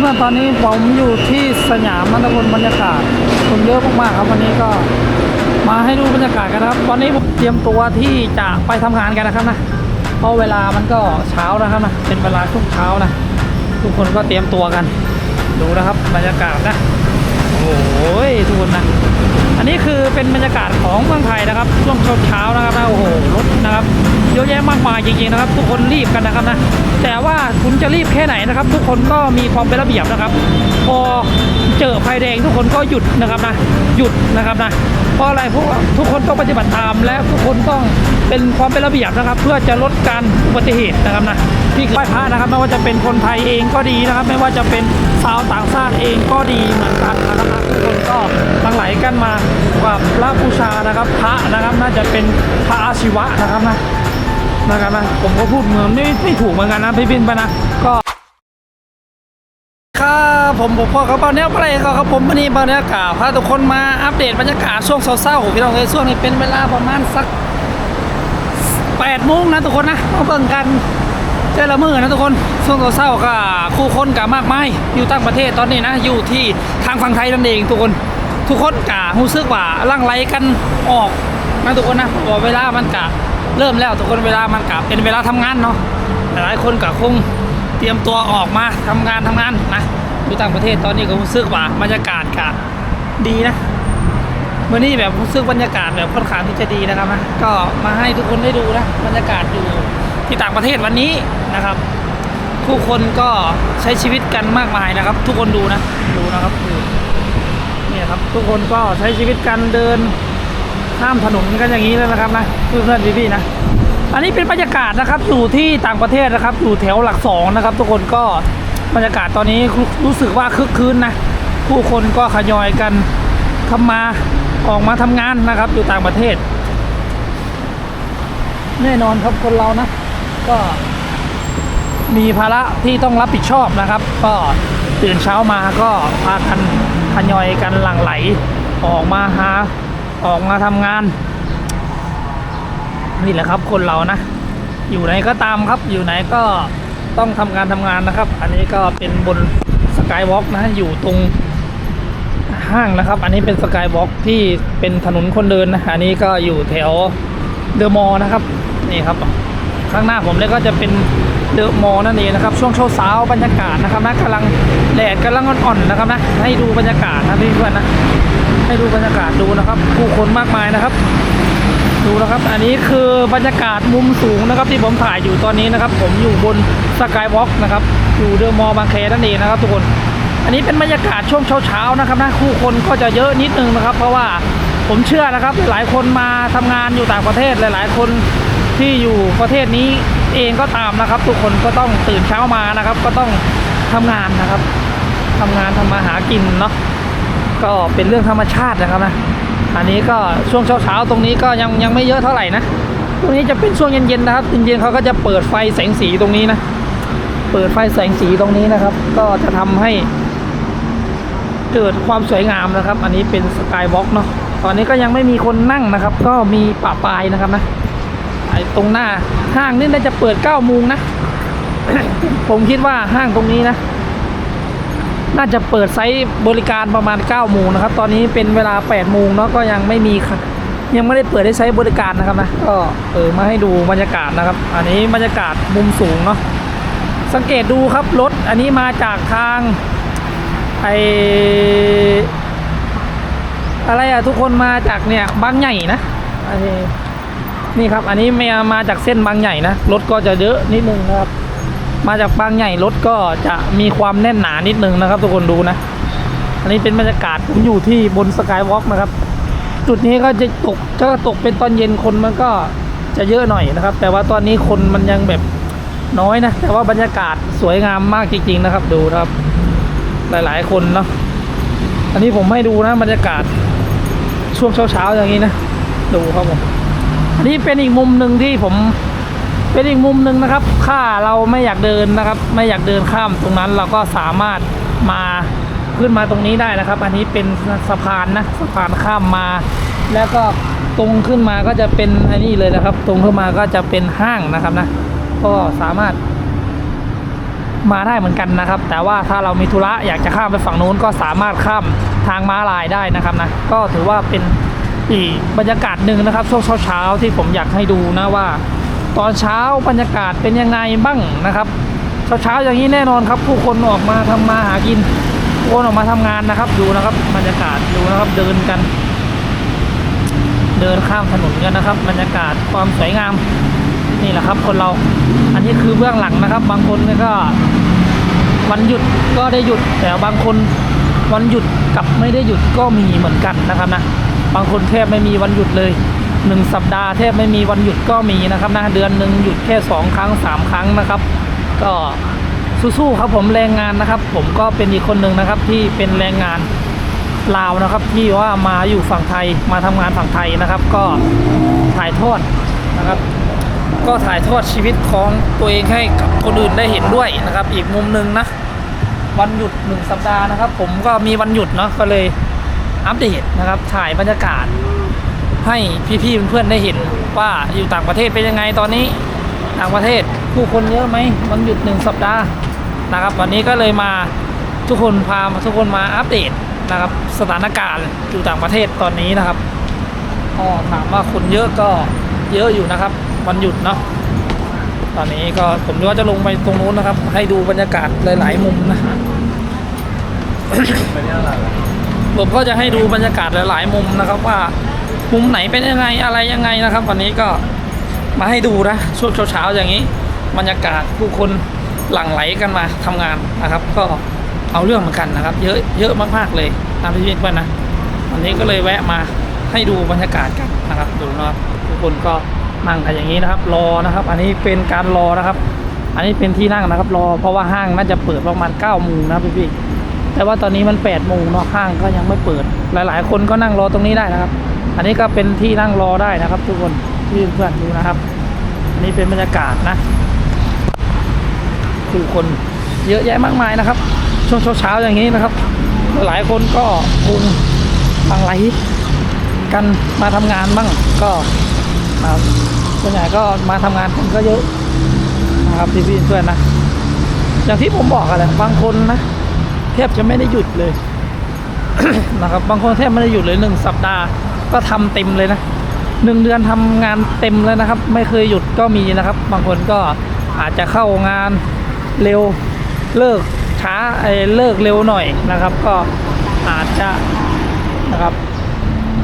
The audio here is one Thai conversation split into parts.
เพื่อนๆตอนนี้ผมอยู่ที่สยามนันทพลบรรยากาศคนเยอะมากๆครับวันนี้ก็มาให้ดูบรรยากาศกันนะครับ ตอนนี้ผมเตรียมตัวที่จะไปทำงานกันนะครับนะเพราะเวลามันก็เช้านะครับนะเป็นเวลาช่วงเช้านะทุกคนก็เตรียมตัวกัน ดูนะครับบรรยากาศนะโอ้โหทุกคนนะอันนี้คือเป็นบรรยากาศของเมืองไทยนะครับช่วงเช้าๆนะครับนะโอ้โหรถนะครับ เยอะแยะมากมายจริงๆนะครับ ทุกคนรีบกันนะครับนะแต่ว่าคุณจะรีบแค่ไหนนะครับ ทุกคนก็มีความเป็นระเบียบนะครับ พอเจอไฟแดงทุกคนก็หยุดนะครับนะหยุดนะครับนะเพราะอะไรพว่าทุกคนต้องปฏิบัติตามและทุกคนต้องเป็นความเป็นระเบียบนะครับ เพื่อจะลดการอุบัติเหตุนะครับนะที่ไหว้พระนะครับไม่ว่าจะเป็นคนไทยเองก็ดีนะครับ ไม่ว่าจะเป็นชาวต่างชาติเองก็ดีเหมือนกันนะครับนะทุกคนก็ตั้งไหลกันมากับพระบูชานะครับ พระนะครับน่าจะเป็นพระอาชีวะนะครับนะ นะครับนะผมก็พูดเหมือนไม่ไม่ถูกเหมือนกันนะพี่บินไปนะก็ครับผมผมพ่อเขาเบาเนี้ยอะไรก็ครับผมวันนี้เบาเนี้ยกาวพาทุกคนมาอัปเดตบรรยากาศช่วงเศร้าๆพี่น้องเลยช่วงนี้เป็นเวลาประมาณสักแปดโมงนะทุกคนนะมาเบิ่งกันเจ้ละมือนะทุกคนช่วงเศร้าๆก็คู่คนกับมากมายอยู่ต่างประเทศตอนนี้นะอยู่ที่ทางฝั่งไทยนั่นเองทุกคนทุกคนกะรู้สึกว่าร่างไรกันออกนะทุกคนนะเพราะว่าเวลามันกะ เริ่มแล้วทุกคนเวลามันกะเป็นเวลาทำงานเนาะหลายคนกะคงเตรียมตัวออกมาทำงานทำงานนะอยู่ต่างประเทศตอนนี้ก็รู้สึกว่าบรรยากาศกะดีนะเมื่อนี้แบบรู้สึกบรรยากาศแบบค่อนข้างที่จะดีนะครับนะก็มาให้ทุกคนได้ดูนะบรรยากาศอยู่ที่ต่างประเทศวันนี้นะครับผู้คนก็ใช้ชีวิตกันมากมายนะครับ ทุกคนดูนะดูนะครับดูเนี่ยครับทุกคนก็ใช้ชีวิตกันเดิน ข้ามถนนกันอย่างนี้เลยนะครับนะเพื่อนๆพี่ๆนะอันนี้เป็นบรรยากาศนะครับอยู่ที่ต่างประเทศนะครับ อยู่แถวหลักสองนะครับ ทุกคนก็บรรยากาศตอนนี้รู้สึกว่าคึกคืนนะผู้คนก็ขยอยกันเข้ามาออกมาทำงานนะครับ อยู่ต่างประเทศ แน่นอนครับคนเรานะ ก็มีภาระที่ต้องรับผิดชอบนะครับ ก็ตื่นเช้ามาก็พากันทยอยกันหลั่งไหลออกมาหา ออกมาทำงาน นี่แหละครับคนเรานะ อยู่ไหนก็ตามครับ อยู่ไหนก็ต้องทำการทำงานนะครับ อันนี้ก็เป็นบนสกายวอล์กนะอยู่ตรงห้างนะครับ อันนี้เป็นสกายวอล์กที่เป็นถนนคนเดินนะอันนี้ก็อยู่แถวเดอะมอลล์นะครับนี่ครับ ข้างหน้าผมเนี่ยก็จะเป็นเดอะมอลล์นั่นเองนะครับ ช่วงเช้าสาวๆบรรยากาศนะครับนะกำลังแดดกำลังอ่อนๆนะครับนะให้ดูบรรยากาศนะพี่เพื่อนนะ ให้ดูบรรยากาศดูนะครับ ผู้คนมากมายนะครับ ดูนะครับ อันนี้คือบรรยากาศมุมสูงนะครับ ที่ผมถ่ายอยู่ตอนนี้นะครับ ผมอยู่บนสกายวอล์กนะครับอยู่เดอะมอลล์บางแคนั่นเองนะครับทุกคน อันนี้เป็นบรรยากาศช่วงเช้าๆนะครับนะคู่คนก็จะเยอะนิดนึงนะครับ เพราะว่าผมเชื่อนะครับ หลายคนมาทำงานอยู่ต่างประเทศหลาย ๆ คนที่อยู่ประเทศนี้เองก็ตามนะครับ ทุกคนก็ต้องตื่นเช้ามานะครับ ก็ต้องทำงานนะครับทำงานทำมาหากินเนาะ ก็เป็นเรื่องธรรมชาตินะครับนะอันนี้ก็ช่วงเช้าๆตรงนี้ก็ยังยังไม่เยอะเท่าไหร่นะตรงนี้จะเป็นช่วงเย็นๆนะครับเย็นๆเขาก็จะเปิดไฟแสงสีตรงนี้นะเปิดไฟแสงสีตรงนี้นะครับ ก็จะทำให้ เกิดความสวยงามนะครับ อันนี้เป็นสกายวอล์กเนาะตอนนี้ก็ยังไม่มีคนนั่งนะครับ ก็มีปะปายนะครับนะไอ้ตรงหน้าห้างนี่น่าจะเปิด9ก้าโมงนะ ผมคิดว่าห้างตรงนี้นะ น่าจะเปิดไซต์บริการประมาณ9ก้าโมงนะครับ ตอนนี้เป็นเวลา8ปดโมงเนาะก็ยังไม่มีค่ะยังไม่ได้เปิดให้ใช้บริการนะครับนะก็เออมาให้ดูบรรยากาศนะครับ อันนี้บรรยากาศมุมสูงเนาะสังเกตดูครับรถอันนี้มาจากทางไออะไรอะทุกคนมาจากเนี่ยบางใหญ่นะนี่ครับอันนี้มามาจากเส้นบางใหญ่นะรถก็จะเยอะนิดนึงนะครับ มาจากบางใหญ่รถก็จะมีความแน่นหนานิดนึงนะครับ ทุกคนดูนะ อันนี้เป็นบรรยากาศผมอยู่ที่บนสกายวอล์กนะครับ จุดนี้ก็จะตกก็ตกเป็นตอนเย็นคนมันก็จะเยอะหน่อยนะครับ แต่ว่าตอนนี้คนมันยังแบบน้อยนะ แต่ว่าบรรยากาศสวยงามมากจริง ๆ นะครับ ดูครับ หลายๆ คนเนาะอันนี้ผมให้ดูนะบรรยากาศช่วงเช้าๆอย่างนี้นะ ดูครับผมอันนี้เป็นอีกมุมหนึ่งที่ผม เป็นอีกมุมหนึ่งนะครับถ้าเราไม่อยากเดินนะครับ ไม่อยากเดินข้ามตรงนั้นเราก็สามารถมาขึ้นมาตรงนี้ได้นะครับ อันนี้เป็นสะพานนะสะพานข้ามมา แล้วก็ตรงขึ้นมาก็จะเป็นอันนี้เลยนะครับ ตรงขึ้นมาก็จะเป็นห้างนะครับนะ ก็สามารถมาได้เหมือนกันนะครับ แต่ว่าถ้าเรามีธุระอยากจะข้ามไปฝั่งนู้นก็สามารถข้ามทางม้าลายได้นะครับนะ ก็ถือว่าเป็นอีกบรรยากาศหนึ่งนะครับช่วงเช้าๆที่ผมอยากให้ดูนะว่า ตอนเช้าบรรยากาศเป็นยังไงบ้างนะครับ เช้าๆอย่างนี้แน่นอนครับ ผู้คนออกมาทำมาหากินผู้คนออกมาทำงานนะครับ ดูนะครับ บรรยากาศดูนะครับเดินกัน เดินข้ามถนนกันนะครับ บรรยากาศความสวยงามนี่แหละครับ คนเราอันนี้คือเบื้องหลังนะครับ บางคนก็วันหยุดก็ได้หยุด แต่บางคนวันหยุดกับไม่ได้หยุดก็มีเหมือนกันนะครับนะบางคนแทบไม่มีวันหยุดเลย หนึ่งสัปดาห์แทบไม่มีวันหยุดก็มีนะครับนะเดือนหนึ่งหยุดแค่สองครั้งสามครั้งนะครับ ก็สู้ๆครับผมแรงงานนะครับ ผมก็เป็นอีกคนหนึ่งนะครับที่เป็นแรงงานลาวนะครับ ที่ว่ามาอยู่ฝั่งไทยมาทำงานฝั่งไทยนะครับ ก็ถ่ายทอดนะครับ ก็ถ่ายทอดชีวิตของตัวเองให้กับคนอื่นได้เห็นด้วยนะครับ อีกมุมหนึ่งนะวันหยุดหนึ่งสัปดาห์นะครับ ผมก็มีวันหยุดเนาะก็เลยอัปเดตนะครับถ่ายบรรยากาศ ให้พี่ๆเพื่อนๆได้เห็นว่าอยู่ต่างประเทศเป็นยังไงตอนนี้ ต่างประเทศผู้คนเยอะไหมวันหยุดหนึ่งสัปดาห์นะครับ วันนี้ก็เลยมาทุกคนพาทุกคนมาอัปเดตนะครับสถานการณ์อยู่ต่างประเทศตอนนี้นะครับก็ถามว่าคนเยอะก็เยอะอยู่นะครับ วันหยุดเนาะตอนนี้ก็ผมก็จะลงไปตรงนู้นนะครับ ให้ดูบรรยากาศหลาย ๆ มุมนะผมก็จะให้ดูบรรยากาศหลาย ๆ มุมนะครับว่า มุมไหนเป็นยังไงอะไรยังไงนะครับ วันนี้ก็มาให้ดูนะช่วงเช้าๆอย่างนี้บรรยากาศผู้คนหลั่งไหลกันมาทำงานนะครับ ก็เอาเรื่องเหมือนกันนะครับ เยอะเยอะมากๆเลยนะพี่เพื่อนนะวันนี้ก็เลยแวะมาให้ดูบรรยากาศกันนะครับดูนะครับทุกคนก็นั่งกันอย่างนี้นะครับ รอนะครับ อันนี้เป็นการรอนะครับ อันนี้เป็นที่นั่งนะครับ รอเพราะว่าห้างน่าจะเปิดประมาณ9ก้าโมงนะพี่ๆแต่ว่าตอนนี้มัน8ปดโมงเนาะห้างก็ยังไม่เปิด หลาย ๆ คนก็นั่งรอตรงนี้ได้นะครับ อันนี้ก็เป็นที่นั่งรอได้นะครับ ทุกคนพี่เพื่อนดูนะครับ อันนี้เป็นบรรยากาศนะผู้คนเยอะแยะมากมายนะครับ ช่วงเช้าๆอย่างนี้นะครับ หลายคนก็คงบางไหลกันมาทำงานบ้างก็มาส่วนใหญ่ก็มาทำงานกันก็เยอะนะครับพี่ๆเพื่อนนะอย่างที่ผมบอกอะแหละบางคนนะแทบจะไม่ได้หยุดเลยนะครับ บางคนแทบไม่ได้หยุดเลยหนึ่งสัปดาห์ ก็ทำเต็มเลยนะหนึ่งเดือนทำงานเต็มเลยนะครับ ไม่เคยหยุดก็มีนะครับ บางคนก็อาจจะเข้างานเร็วเลิกช้าไอ้เลิกเร็วหน่อยนะครับ ก็อาจจะนะครับ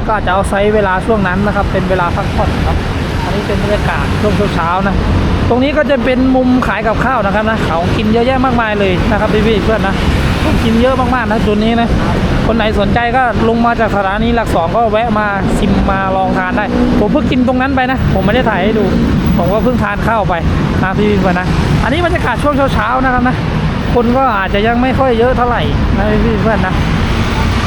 ก็อาจจะเอาไซส์เวลาช่วงนั้นนะครับ เป็นเวลาพักผ่อนครับอันนี้เป็นบรรยากาศช่วงเช้าๆนะตรงนี้ก็จะเป็นมุมขายกับข้าวนะครับนะเของกินเยอะแยะมากมายเลยนะครับพี่ๆเพื่อนนะของกินเยอะมากๆนะจุดนี้นะ คนไหนสนใจก็ลงมาจากสถานีหลักสองก็แวะมาชิมมาลองทานได้ ผมเพิ่งกินตรงนั้นไปนะ ผมไม่ได้ถ่ายให้ดู ผมก็เพิ่งทานข้าวไปนะพี่เพื่อนนะ อันนี้บรรยากาศช่วงเช้าๆนะครับนะ คนก็อาจจะยังไม่ค่อยเยอะเท่าไหร่นะพี่เพื่อนนะ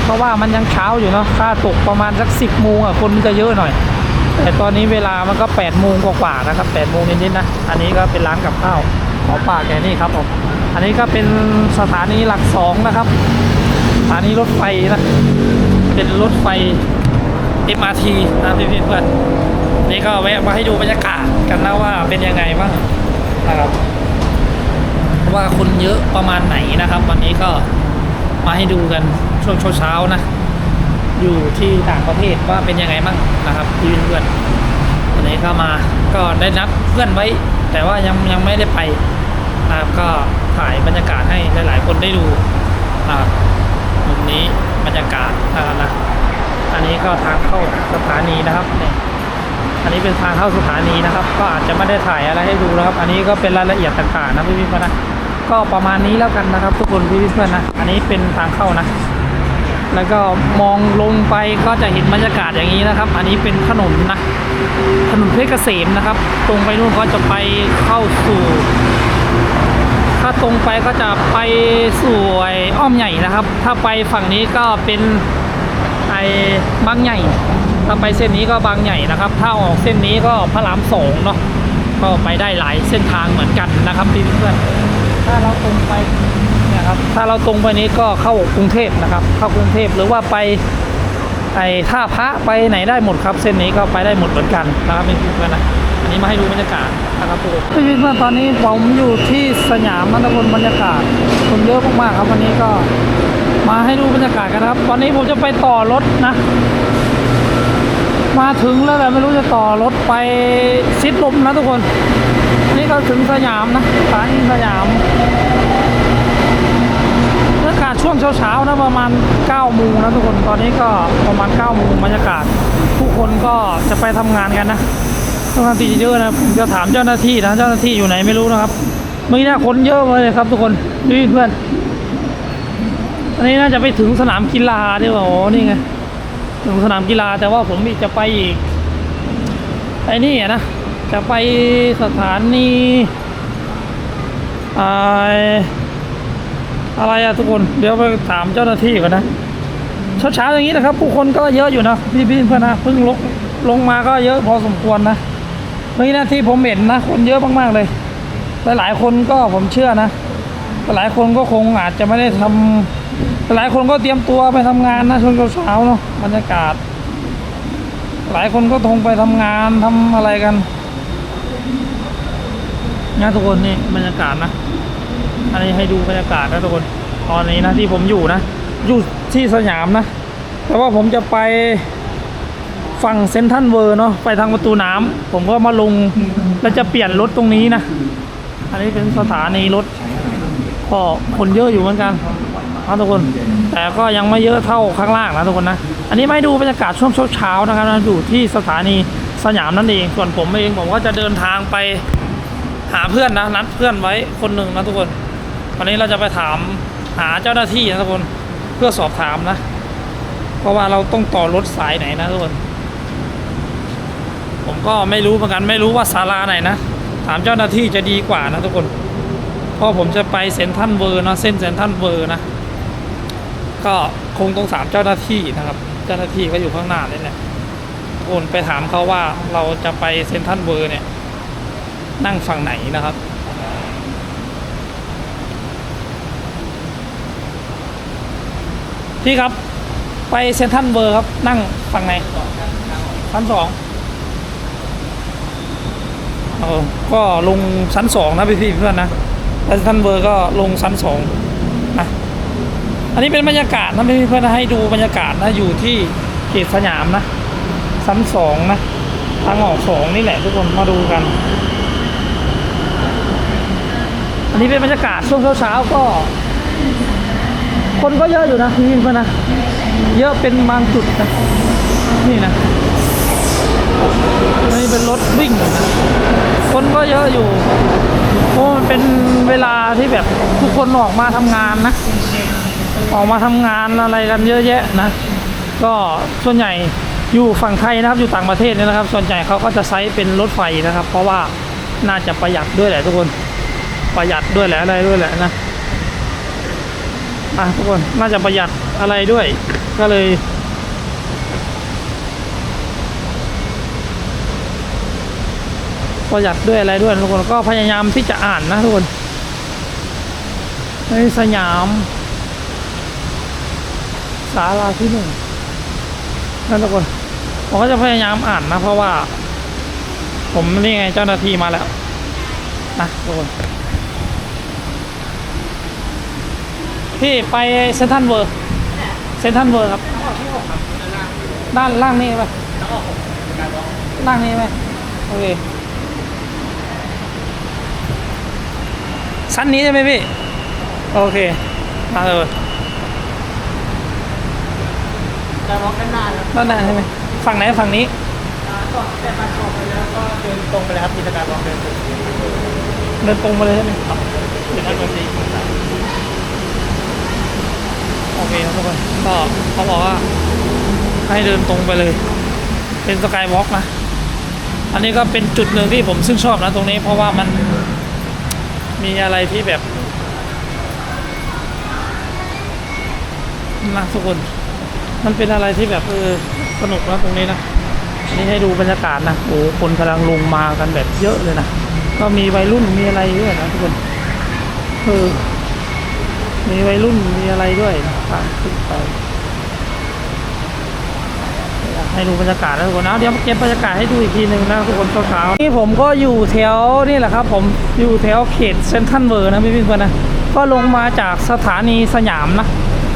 เพราะว่ามันยังเช้าอยู่เนาะ ค่าตกประมาณสักสิบโมงอะคนมันจะเยอะหน่อย แต่ตอนนี้เวลามันก็8ปดโมงกว่าๆนะครับ8ปดโมงนิดๆนะ อันนี้ก็เป็นร้านกับข้าวของป้าแกนี่ครับผม อันนี้ก็เป็นสถานีหลักสองนะครับ ถานีรถไฟนะ เป็นรถไฟ MRT นะพี่เพื่อนนี่ก็แวะมาให้ดูบรรยากาศกันนะว่าเป็นยังไงบ้างนะครับว่าคนเยอะประมาณไหนนะครับ วันนี้ก็มาให้ดูกันช่วงเช้าๆนะ อยู่ที่ต่างประเทศว่าเป็นยังไงบ้างนะครับพี่เพื่อนๆวันนี้ก็มาก็ได้นัดเพื่อนไว้ แต่ว่ายังยังไม่ได้ไปนะครับก็ถ่ายบรรยากาศให้หลายๆคนได้ดูนะครับ มุมนี้บรรยากาศนะครับนะอันนี้ก็ทางเข้าสถานีนะครับเนี่ยอันนี้เป็นทางเข้าสถานีนะครับ ก็อาจจะไม่ได้ถ่ายอะไรให้ดูนะครับ อันนี้ก็เป็นรายละเอียดต่างๆนะพี่ๆเพื่อนนะก็ประมาณนี้แล้วกันนะครับ ทุกคนพี่ๆเพื่อนนะอันนี้เป็นทางเข้านะ แล้วก็มองลงไปก็จะเห็นบรรยากาศอย่างนี้นะครับ อันนี้เป็นถนนนะถนนเพชรเกษมนะครับ ตรงไปนู่นก็จะไปเข้าสู่ ถ้าตรงไปก็จะไปสู่ไอ้อมใหญ่นะครับ ถ้าไปฝั่งนี้ก็เป็นไอ้บางใหญ่ ถ้าไปเส้นนี้ก็บางใหญ่นะครับ ถ้าออกเส้นนี้ก็พระรามสองเนาะ ก็ไปได้หลายเส้นทางเหมือนกันนะครับพี่เพื่อนๆถ้าเราตรงไปเนี่ยครับ ถ้าเราตรงไปนี้ก็เข้ากรุงเทพนะครับ เข้ากรุงเทพหรือว่าไปไอ้ท่าพระไปไหนได้หมดครับ เส้นนี้ก็ไปได้หมดเหมือนกันนะครับพี่เพื่อนๆนะ อันนี้มาให้ดูบรรยากาศนะครับทุกคนพี่เพื่อนตอนนี้ผมอยู่ที่สยามนันทพลบรรยากาศคนเยอะมากๆครับวันนี้ก็มาให้ดูบรรยากาศกันครับ ตอนนี้ผมจะไปต่อรถนะ มาถึงแล้วแต่ไม่รู้จะต่อรถไปซิดลมนะทุกคน นี่ก็ถึงสยามนะสถานีสยามบรรยากาศช่วงเช้าๆนะประมาณ9โมงนะทุกคนตอนนี้ก็ประมาณ9โมงบรรยากาศ ผู้คนก็จะไปทำงานกันนะ ทำงานตีเยอะนะผมจะถามเจ้าหน้าที่นะเจ้าหน้าที่อยู่ไหนไม่รู้นะครับเมื่อกี้เนะคนเยอะเลยครับ ทุกคนนี่เพื่อนอันนี้น่าจะไปถึงสนามกีฬาดีกว่าโอ้นี่ไงถึงสนามกีฬาแต่ว่าผมจะไปอีกไอ้นี่นะจะไปสถานีอะไรอะทุกคนเดี๋ยวไปถามเจ้าหน้าที่ก่อนนะเช้าๆอย่างนี้นะครับ ผู้คนก็เยอะอยู่นะพี่พี่เพื่อนนะเพิ่งลงลงมาก็เยอะพอสมควรนะ เมื่นะที่ผมเห็นนะ คนเยอะมากๆเลย หลายๆคนก็ผมเชื่อนะ หลายคนก็คงอาจจะไม่ได้ทำหลายคนก็เตรียมตัวไปทำงานนะช่วงเช้าๆเนาะบรรยากาศ หลายคนก็ทงไปทำงานทำอะไรกันนะทุกคนนี่บรรยากาศนะ อันนี้ให้ดูบรรยากาศนะทุกคนตอนนี้นะที่ผมอยู่นะ อยู่ที่สยามนะ แต่ว่าผมจะไป ฝั่งเซนทรัลเวอร์เนาะไปทางประตูน้ำผมก็มาลงแล้วจะเปลี่ยนรถตรงนี้นะ อันนี้เป็นสถานีรถก็คนเยอะอยู่เหมือนกันนะทุกคน แต่ก็ยังไม่เยอะเท่าข้างล่างนะทุกคนนะ อันนี้ไม่ดูบรรยากาศช่วงเช้าๆนะครับอยู่ที่สถานีสยามนั่นเอง ส่วนผมเองผมก็จะเดินทางไปหาเพื่อนนะนัดเพื่อนไว้คนหนึ่งนะทุกคน วันนี้เราจะไปถามหาเจ้าหน้าที่นะทุกคนเพื่อสอบถามนะ เพราะว่าเราต้องต่อรถสายไหนนะทุกคน ผมก็ไม่รู้เหมือนกันไม่รู้ว่าศาลาไหนนะ ถามเจ้าหน้าที่จะดีกว่านะทุกคนเพราะผมจะไปเซนทันเวอร์นะเส้นเซนทันเวอร์นะ ก็คงต้องถามเจ้าหน้าที่นะครับ เจ้าหน้าที่ก็อยู่ข้างหน้านี่แหละโอนไปถามเขาว่าเราจะไปเซนทันเวอร์เนี่ย นั่งฝั่งไหนนะครับพี่ครับ ไปเซนทันเวอร์ครับ นั่งฝั่งไหนชั้นสอง เออก็ลงชั้นสองนะพี่พี่เพื่อนนะแล้วทรันเวอร์ก็ลงชั้นสองนะอันนี้เป็นบรรยากาศนะพี่พี่เพื่อนนะให้ดูบรรยากาศนะอยู่ที่เขตสยามนะชั้นสองนะทางออกสองนี่แหละทุกคนมาดูกัน อันนี้เป็นบรรยากาศช่วงเช้าๆก็ คนก็เยอะอยู่นะพี่พี่เพื่อนนะเยอะเป็นบางจุดนะนี่นะ นี่เป็นรถวิ่ง คนก็เยอะอยู่เพราะมันเป็นเวลาที่แบบทุกคนออกมาทำงานนะ ออกมาทำงานอะไรกันเยอะแยะนะ ก็ส่วนใหญ่อยู่ฝั่งไทยนะครับอยู่ต่างประเทศเนี่ยนะครับ ส่วนใหญ่เขาก็จะใช้เป็นรถไฟนะครับ เพราะว่าน่าจะประหยัดด้วยแหละทุกคนประหยัดด้วยแหละอะไรด้วยแหละนะอะทุกคนน่าจะประหยัดอะไรด้วย ก็เลย ประหยัดด้วยอะไรด้วยทุกคนก็พยายามที่จะอ่านนะทุกคนในสยามศาลาที่หนึ่งนั่นทุกคนผมก็จะพยายามอ่านนะ เพราะว่า ผมนี่ไงเจ้าหน้าที่มาแล้วนะทุกคนพี่ไปเซนทันเวิร์เซนทันเวิร์ครับ ด้านล่างนี่ไปล่างนี้ไหมโอเค ชั้นนี้ใช่ไหมพี่ โอเค มาเลยจะมองด้านหน้าครับด้านหน้าใช่ไหมฝั่งไหนฝั่งนี้ก็แต่มาออกไปแล้วก็เดินตรงไปเลยครับกิจการมองเดินตรงเดินตรงมาเลยใช่ไหมกิจการมองดีโอเคครับทุกคนก็เขาบอกว่าให้เดินตรงไปเลย เป็นสกายวอล์กนะ อันนี้ก็เป็นจุดหนึ่งที่ผมซึ่งชอบนะตรงนี้เพราะว่ามัน มีอะไรที่แบบนะทุกคน มันเป็นอะไรที่แบบเออสนุกนะตรงนี้นะ นี่ให้ดูบรรยากาศนะโอ้คนกำลังลงมากันแบบเยอะเลยนะ ก็มีวัยรุ่นมีอะไรด้วยนะทุกคนเออมีวัยรุ่นมีอะไรด้วยนะตามขึ้นไป ให้ดูบรรยากาศนะทุกคนนะเดี๋ยวมาเก็บบรรยากาศให้ดูอีกทีหนึ่งนะทุกคนเช้าๆนี่ผมก็อยู่แถวนี่แหละครับ ผมอยู่แถวเขตเซนทรัลเวอร์นะพี่พี่เพื่อนนะก็ลงมาจากสถานีสยามนะ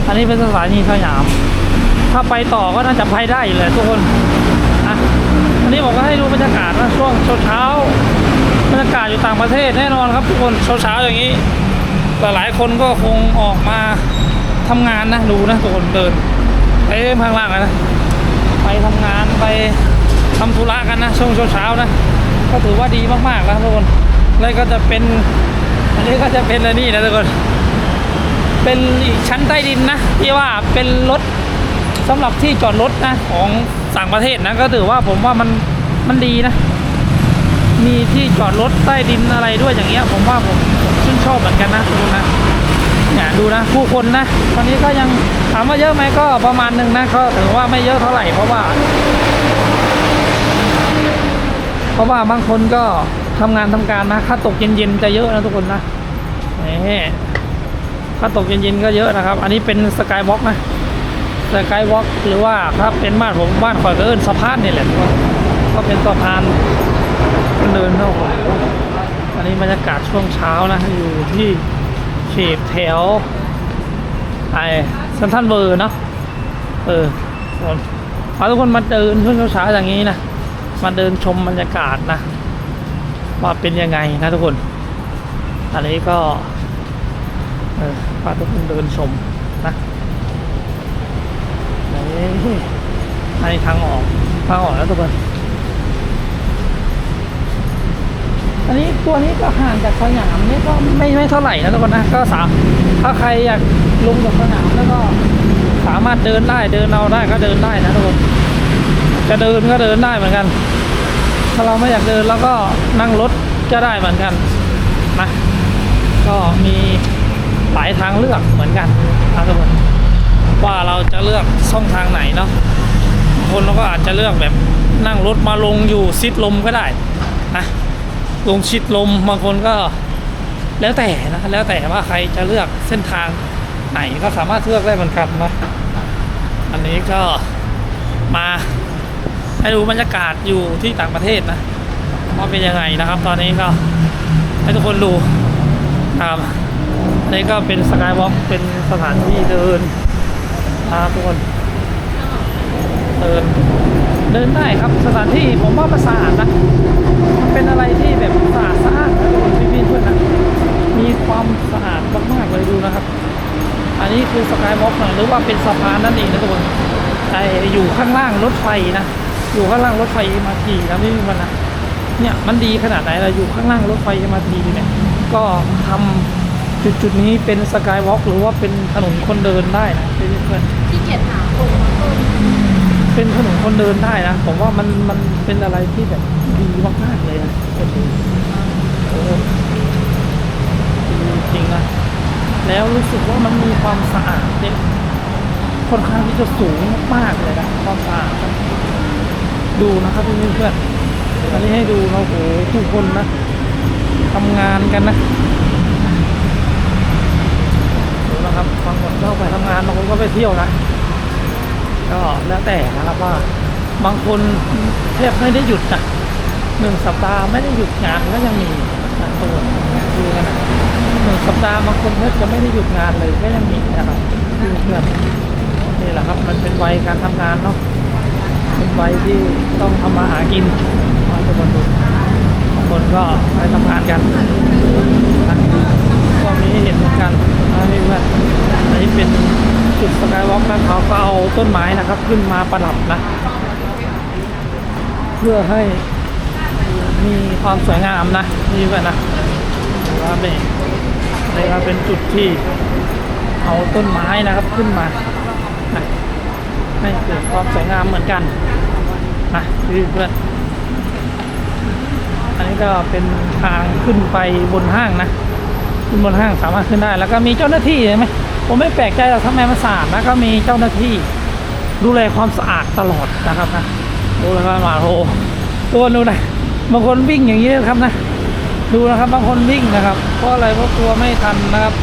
อันนี้เป็นสถานีสยาม ถ้าไปต่อก็น่าจะไปได้อยู่เลยทุกคนอะอันนี้ผมก็ให้ดูบรรยากาศนะช่วงเช้าๆบรรยากาศอยู่ต่างประเทศแน่นอนครับทุกคนเช้าๆอย่างนี้หลายๆคนก็คงออกมาทำงานนะดูนะทุกคนเดินไปข้างล่างนะ ไปทำงานไป ทำธุระกันนะช่วงเช้าๆนะ ก็ถือว่าดีมากๆแล้วทุกคนแล้วก็จะเป็นอันนี้ก็จะเป็นอะไรนี่นะทุกคนเป็นอีกชั้นใต้ดินนะที่ว่าเป็นรถสำหรับที่จอดรถนะของต่างประเทศนะก็ถือว่าผมว่ามันมันดีนะ มีที่จอดรถใต้ดินอะไรด้วยอย่างเงี้ย ผมว่าผมผมชื่นชอบเหมือนกันนะทุกคนนะเนี่ยดูนะผู้คนนะ ตอนนี้ก็ยังถามว่าเยอะไหมก็ประมาณหนึ่งนะก็ถือว่าไม่เยอะเท่าไหร่เพราะว่า เพราะว่าบางคนก็ทำงานทำการนะถ้าตกเย็นๆจะเยอะนะทุกคนนะนี่ถ้าตกเย็นๆก็เยอะนะครับ อันนี้เป็นสกายวอล์กนะสกายวอล์กหรือว่าถ้าเป็นบ้านผมบ้านข่อยก็เอิ้นสะพานนี่แหละก็เป็นสะพานเดินเข้าผมอันนี้บรรยากาศช่วงเช้านะอยู่ที่เขตแถวไอ้เซนทรัลเวอร์เนาะเออทุกคนพาทุกคนมาเดินช่วงเช้าๆอย่างนี้นะ มาเดินชมบรรยากาศนะ ว่าเป็นยังไงนะทุกคน อันนี้ก็เออพาทุกคนเดินชมนะนี่อันนี้ทางออกทางออกแล้วทุกคน อันนี้ตัวนี้ก็ห่างจากสยามนี่ก็ไม่ไม่เท่าไหร่นะทุกคนนะก็สามถ้าใครอยากลงจากสนามแล้วก็สามารถเดินได้เดินเอาได้ก็เดินได้นะทุกคนจะเดินก็เดินได้เหมือนกัน ถ้าเราไม่อยากเดินแล้วก็นั่งรถก็ได้เหมือนกันนะก็มีหลายทางเลือกเหมือนกันนะทุกคนว่าเราจะเลือกช่องทางไหนเนาะบางคนเราก็อาจจะเลือกแบบนั่งรถมาลงอยู่ซิดลมก็ได้นะลงชิดลมบางคนก็แล้วแต่นะแล้วแต่ว่าใครจะเลือกเส้นทางไหนก็สามารถเลือกได้เหมือนกันนะอันนี้ก็มา ให้ดูบรรยากาศอยู่ที่ต่างประเทศนะว่าเป็นยังไงนะครับ ตอนนี้ก็ให้ทุกคนดูครับอันนี้ก็เป็นสกายวอล์กเป็นสถานที่เดินนะครับทุกคนเดินเดินได้ครับสถานที่ผมว่ามันสาดนะมันเป็นอะไรที่แบบสะอาดสะอาดนะทุกคนพี่ๆเพื่อนนะมีความสะอาดมากๆเลยดูนะครับ อันนี้คือสกายวอล์กหรือว่าเป็นสะพานนั่นเองนะทุกคนไออยู่ข้างล่างรถไฟนะ อยู่ข้างล่างรถไฟมาทีนะไม่มีมันนะเนี่ยมันดีขนาดไหนเราอยู่ข้างล่างรถไฟมาทีเนี่ยก็ทำจุดจุดนี้เป็นสกายวอล์กหรือว่าเป็นถนนคนเดินได้นะเพื่อนที่เกียจหาคนมาเพิ่มๆเป็นถนนคนเดินได้นะผมว่ามันมันเป็นอะไรที่แบบดีมากๆเลยนะโอ้จริงนะแล้วรู้สึกว่ามันมีความสะอาดเนี่ยค่อนข้างที่จะสูงมากเลยนะความสะอาด ดูนะครับพี่เพื่อนๆอันนี้ให้ดูเราโอ้โหทุกคนนะทำงานกันนะดูนะครับบางคนก็ไปทำงานบางคนก็ไปเที่ยวนะก็แล้วแต่นะครับว่า บางคนแทบไม่ได้หยุดนะหนึ่งสัปดาห์ไม่ได้หยุดงานก็ยังมีนะตัวดูกันนะหนึ่งสัปดาห์บางคนแทบจะไม่ได้หยุดงานเลยก็ยังมีนะครับเพื่อนๆนี่แหละครับมันเป็นวัยการทำงานเนาะ เป็นวัยที่ต้องทำมาหากินมาทุกคนดูบางคนก็ไปทำงานกันนก็มีให้เห็นเหมือนกันนะนี่เพื่อนอันนี้เป็นจุดสกายวอล์กนะเขาก็เอาต้นไม้นะครับ ขึ้นมาประดับนะ เพื่อให้มีความสวยงามนะนี่เพื่อนะว่าเป็นนี่ก็เป็นจุดที่เอาต้นไม้นะครับขึ้นมาให้เกิดความสวยงามเหมือนกัน นะเพื่อนอันนี้ก็เป็นทางขึ้นไปบนห้างนะ ขึ้นบนห้างสามารถขึ้นได้ แล้วก็มีเจ้าหน้าที่เห็นไหมผมไม่แปลกใจหรอกทำไมมันสะอาดนะก็มีเจ้าหน้าที่ ดูแลความสะอาดตลอดนะครับนะดูเลยว่ามาโหตัวดูนะบางคนวิ่งอย่างนี้นะครับนะ ดูนะครับบางคนวิ่งนะครับ เพราะอะไรเพราะกลัวไม่ทันนะครับ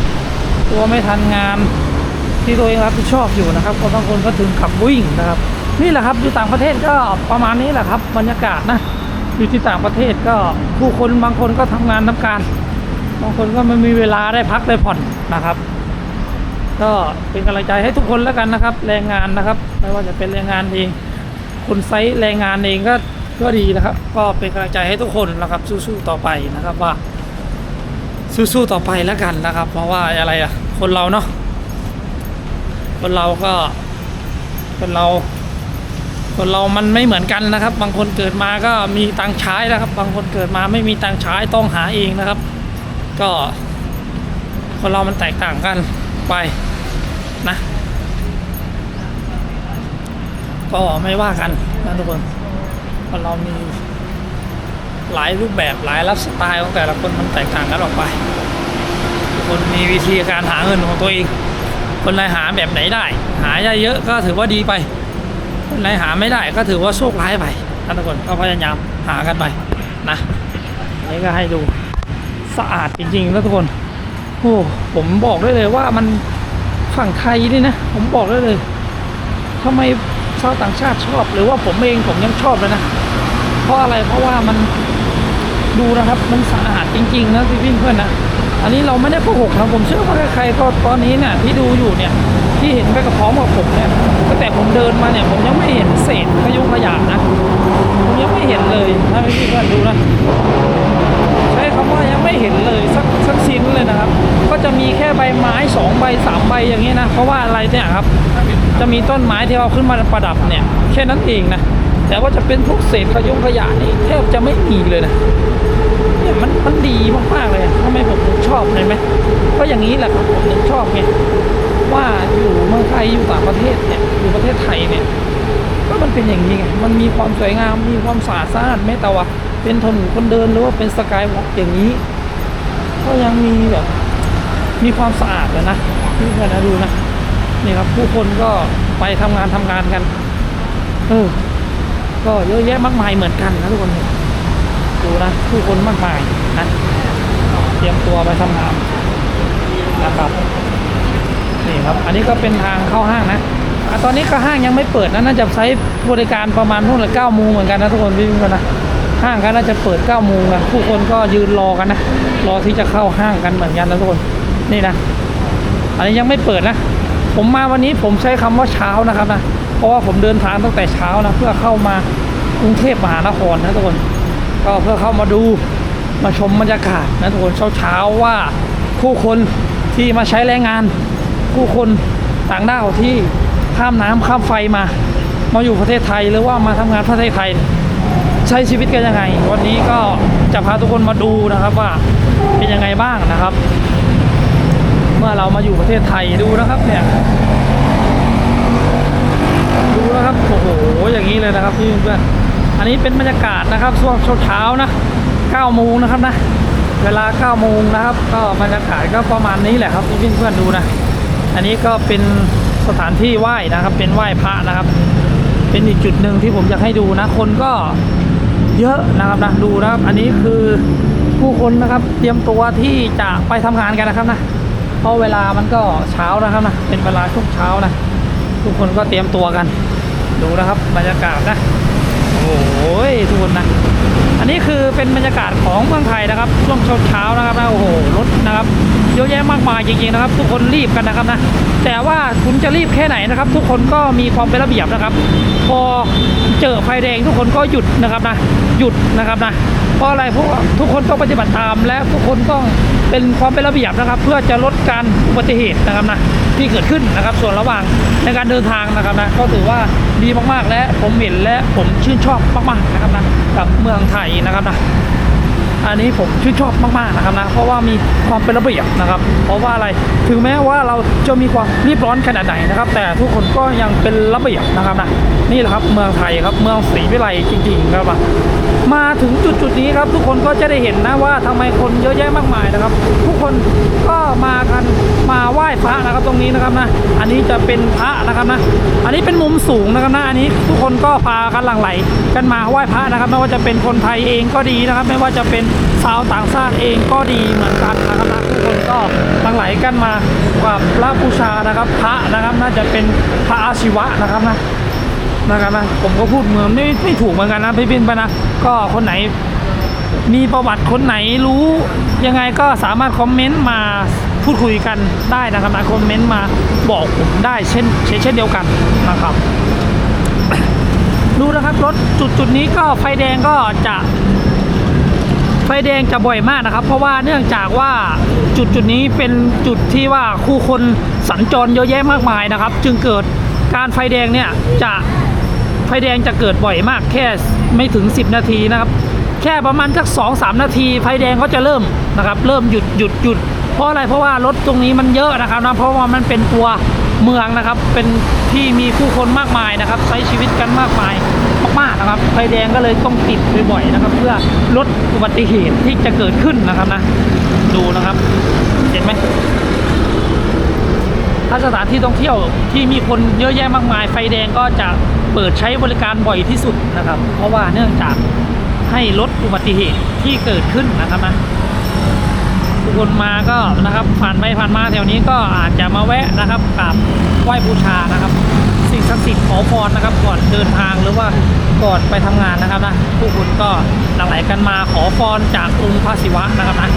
กลัวไม่ทันงานที่ตัวเองรับผิดชอบอยู่นะครับก็บางคนก็ถึงขับวิ่งนะครับ นี่แหละครับอยู่ต่างประเทศก็ประมาณนี้แหละครับ บรรยากาศนะอยู่ที่ต่างประเทศก็ผู้คนบางคนก็ทำงานทำการบางคนก็ไม่มีเวลาได้พักได้ผ่อนนะครับ ก็เป็นกำลังใจให้ทุกคนแล้วกันนะครับ แรงงานนะครับ ไม่ว่าจะเป็นแรงงานเอง คนไซต์แรงงานเองก็ก็ดีนะครับ ก็เป็นกำลังใจให้ทุกคนนะครับสู้ๆต่อไปนะครับว่า สู้ๆต่อไปแล้วกันนะครับ เพราะว่าอะไรอะคนเราเนาะคนเราก็คนเรา คนเรามันไม่เหมือนกันนะครับ บางคนเกิดมาก็มีตังค์ใช้นะครับ บางคนเกิดมาไม่มีตังค์ใช้ต้องหาเองนะครับ ก็ คนเรามันแตกต่างกันไปนะ ก็ไม่ว่ากันนะทุกคนคนเรามีหลายรูปแบบหลายลัสไตล์ของแต่ละคนมันแตกต่างกันออกไป คนมีวิธีการหาเงินของตัวเอง คนไหนหาแบบไหนได้ หาเยอะๆก็ถือว่าดีไป ไหนหาไม่ได้ก็ถือว่าโชคร้ายไปท่านทุกคนก็พยายามหากันไปนะนนี้ก็ให้ดูสะอาดจริงๆนะทุกคนโอ้ผมบอกได้เลยว่ามันฝั่งไทยนี่นะ ผมบอกได้เลยทำไมชาวต่างชาติชอบ หรือว่าผมเองผมยังชอบเลยนะ เพราะอะไรเพราะว่ามันดูนะครับ มันสะอาดจริง ๆ นะพี่เพื่อนนะอันนี้เราไม่ได้โกหกนะผมเชื่อว่าใครๆก็ตอนนี้เนี่ยที่ดูอยู่เนี่ย ที่เห็นไปกับพร้อมกับผมเนี่ย แต่ผมเดินมาเนี่ย ผมยังไม่เห็นเศษขยุงขยะนะ ผมยังไม่เห็นเลยนะพี่พี่เพื่อนดูนะ ใช้คำว่ายังไม่เห็นเลยสักสักชิ้นเลยนะครับ ก็จะมีแค่ใบไม้สองใบสามใบอย่างนี้นะ เพราะว่าอะไรเนี่ยครับ จะมีต้นไม้ที่เอาขึ้นมาประดับเนี่ย แค่นั้นเองนะ แต่ว่าจะเป็นพวกเศษขยุงขยะนี่แทบจะไม่มีเลยนะเนี่ยมันมันดีมากๆเลยทำไมผมถึงชอบเลยไหมก็อย่างนี้แหละครับผมถึงชอบไง ว่าอยู่เมืองไทยอยู่ต่างประเทศเนี่ยอยู่ประเทศไทยเนี่ยก็มันเป็นอย่างนี้ไงมันมีความสวยงามมีความสะอาดสะอาดไม่แต่ว่า เป็นถนนคนเดินหรือว่าเป็นสกายวอล์กอย่างนี้ ก็ยังมีแบบมีความสะอาดเลยนะพี่เพื่อนนะดูนะนี่ครับผู้คนก็ไปทำงานทำงานกัน เออ ก็เยอะแยะมากมายเหมือนกันนะทุกคนดูนะผู้คนมากมายนะเตรียมตัวไปทำงานนะครับ นี่ครับ อันนี้ก็เป็นทางเข้าห้างนะอะตอนนี้ก็ห้างยังไม่เปิดนะน่าจะใช้บริการประมาณนู่นละเก้าโมงเหมือนกันนะทุกคนพี่ๆนะห้างก็น่าจะเปิด9ก้าโมงนะผู้คนก็ยืนรอกันนะรอที่จะเข้าห้างกันเหมือนกันนะทุกคนนี่นะ อันนี้ยังไม่เปิดนะ ผมมาวันนี้ผมใช้คำว่าเช้านะครับนะเพราะว่าผมเดินทางตั้งแต่เช้านะเพื่อเข้ามากรุงเทพมหานครนะทุกคนก็เพื่อเข้ามาดูมาชมบรรยากาศนะทุกคนเช้าๆว่าผู้คนที่มาใช้แรงงาน ผู้คนต่างด้าวที่ข้ามน้ำข้ามไฟมา มาอยู่ประเทศไทยหรือว่ามาทำงานประเทศไทย ใช้ชีวิตกันยังไง วันนี้ก็จะพาทุกคนมาดูนะครับว่าเป็นยังไงบ้างนะครับ เมื่อเรามาอยู่ประเทศไทยดูนะครับเนี่ยดูนะครับโอ้โหอย่างนี้เลยนะครับพี่เพื่อนอันนี้เป็นบรรยากาศนะครับช่วงเช้านะ9โมงนะครับนะเวลา9โมงนะครับ ก็บรรยากาศก็ประมาณนี้แหละครับพี่เพื่อนดูนะ อันนี้ก็เป็นสถานที่ไหว้นะครับ เป็นไหว้พระนะครับ เป็นอีกจุดหนึ่งที่ผมอยากให้ดูนะ คนก็เยอะนะครับนะดูนะครับ อันนี้คือผู้คนนะครับ เตรียมตัวที่จะไปทำงานกันนะครับนะเพราะเวลามันก็เช้านะครับนะเป็นเวลาช่วงเช้านะทุกคนก็เตรียมตัวกัน ดูนะครับ บรรยากาศนะโอ้โหทุกคนนะ อันนี้คือเป็นบรรยากาศของเมืองไทยนะครับช่วงเช้าๆนะครับนะโอ้โหรถนะครับเยอะแยะมากมายจริงๆนะครับ ทุกคนรีบกันนะครับนะแต่ว่าคุณจะรีบแค่ไหนนะครับ ทุกคนก็มีความเป็นระเบียบนะครับ พอเจอไฟแดงทุกคนก็หยุดนะครับนะหยุดนะครับนะเพราะอะไรเพราะว่าทุกคนต้องปฏิบัติตามและทุกคนต้องเป็นความเป็นระเบียบนะครับ เพื่อจะลดการอุบัติเหตุนะครับนะ ที่เกิดขึ้นนะครับ ส่วนระหว่างในการเดินทางนะครับนะก็ถือว่าดีมากๆและผมเห็นและผมชื่นชอบมากๆนะครับนะกับเมืองไทยนะครับนะอันนี้ผมชื่นชอบมากๆนะครับนะเพราะว่ามีความเป็นระเบียบนะครับ เพราะว่าอะไรถึงแม้ว่าเราจะมีความรีบร้อนขนาดไหนนะครับ แต่ทุกคนก็ยังเป็นระเบียบนะครับนะนี่แหละครับเมืองไทยครับเมืองศรีวิไลจริงๆครับ มาถึงจุดจุดๆนี้ครับ ทุกคนก็จะได้เห็นนะว่าทำไมคนเยอะแยะมากมายนะครับ ทุกคนก็มากันมาไหว้พระนะครับตรงนี้นะครับนะ อันนี้จะเป็นพระนะครับนะ อันนี้เป็นมุมสูงนะครับนะอันนี้ทุกคนก็พากันหลั่งไหล กันมาไหว้พระนะครับ ไม่ว่าจะเป็นคนไทยเองก็ดีนะครับ ไม่ว่าจะเป็นชาวต่างชาติเองก็ดีเหมือนกันนะครับนะทุกคนก็หลั่งไหลกันมากับพระบูชานะครับ พระนะครับน่าจะเป็นพระอาชีวะนะครับนะ นะครับนะผมก็พูดเหมือนไม่ไม่ถูกเหมือนกันนะพี่บินไปนะก็คนไหนมีประวัติคนไหนรู้ยังไงก็สามารถคอมเมนต์มาพูดคุยกันได้นะครับนะคอมเมนต์มาบอกผมได้เช่นเช่นเช่นเดียวกันนะครับดูนะครับรถจุดจุดนี้ก็ไฟแดงก็จะไฟแดงจะบ่อยมากนะครับ เพราะว่าเนื่องจากว่าจุดจุดนี้เป็นจุดที่ว่าคู่คนสัญจรเยอะแยะมากมายนะครับ จึงเกิดการไฟแดงเนี่ยจะ ไฟแดงจะเกิดบ่อยมากแค่ไม่ถึง 10 นาทีนะครับ แค่ประมาณสักสองสามนาที ไฟแดงก็จะเริ่มนะครับ เริ่มหยุดหยุดหยุดเพราะอะไรเพราะว่ารถตรงนี้มันเยอะนะครับนะเพราะว่ามันเป็นตัวเมืองนะครับ เป็นที่มีผู้คนมากมายนะครับ ใช้ชีวิตกันมากมายมากๆนะครับ ไฟแดงก็เลยต้องติดบ่อยๆนะครับ เพื่อลดอุบัติเหตุที่จะเกิดขึ้นนะครับนะ ดูนะครับ เห็นไหม ถ้าสถานที่ท่องเที่ยวที่มีคนเยอะแยะมากมาย ไฟแดงก็จะเปิดใช้บริการบ่อยที่สุดนะครับ เพราะว่าเนื่องจากให้ลดอุบัติเหตุที่เกิดขึ้นนะครับนะทุกคนมาก็นะครับผ่านไปผ่านมาแถวนี้ก็อาจจะมาแวะนะครับกราบไหว้บูชานะครับสิ่งศักดิ์สิทธิ์ขอพรนะครับ ก่อนเดินทางหรือว่าก่อนไปทำงานนะครับนะผู้คนก็หลั่งไหลกันมาขอพรจากองค์พระศิวะนะครับนะ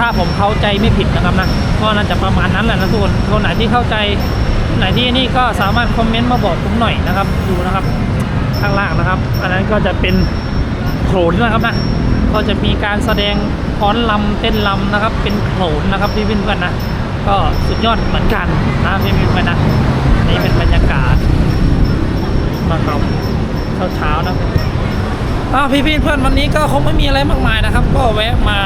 ถ้าผมเข้าใจไม่ผิดนะครับนะก็น่าจะประมาณนั้นแหละนะทุกคนคนไหนที่เข้าใจไหนที่นี่ก็สามารถคอมเมนต์มาบอกผมหน่อยนะครับ ดูนะครับข้างล่างนะครับ อันนั้นก็จะเป็นโขนนะครับนะก็จะมีการแสดงฟ้อนลำเต้นลำนะครับ เป็นโขนนะครับพี่วินกันนะ ก็สุดยอดเหมือนกันนะพี่วินกันนะนี่เป็นบรรยากาศนะครับเช้าๆนะอ้าวพี่ๆเพื่อนวันนี้ก็คงไม่มีอะไรมากมายนะครับ ก็แวะมา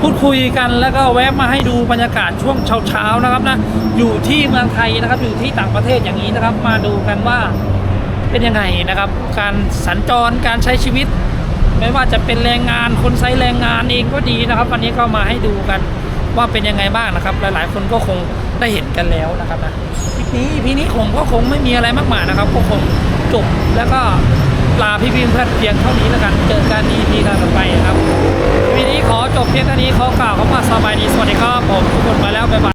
พูดคุยกันแล้วก็แวะมาให้ดูบรรยากาศช่วงเช้าๆนะครับนะอยู่ที่เมืองไทยนะครับ อยู่ที่ต่างประเทศอย่างนี้นะครับ มาดูกันว่าเป็นยังไงนะครับ การสัญจรการใช้ชีวิต ไม่ว่าจะเป็นแรงงานคนใช้แรงงานเองก็ดีนะครับ วันนี้ก็มาให้ดูกันว่าเป็นยังไงบ้างนะครับ หลายๆ คนก็คงได้เห็นกันแล้วนะครับนะคลิปนี้พี่นี้ผมก็คงไม่มีอะไรมากมายนะครับก็คงจบแล้วก็ลาพี่ๆเพื่อนเพียงเท่านี้แล้วกัน เจอกันอีพีต่อไปนะครับ นี้ขอจบเพียงเท่านี้ขอกล่าวคำว่าสบายดี สวัสดีครับผมทุกคนมาแล้วบ๊ายบาย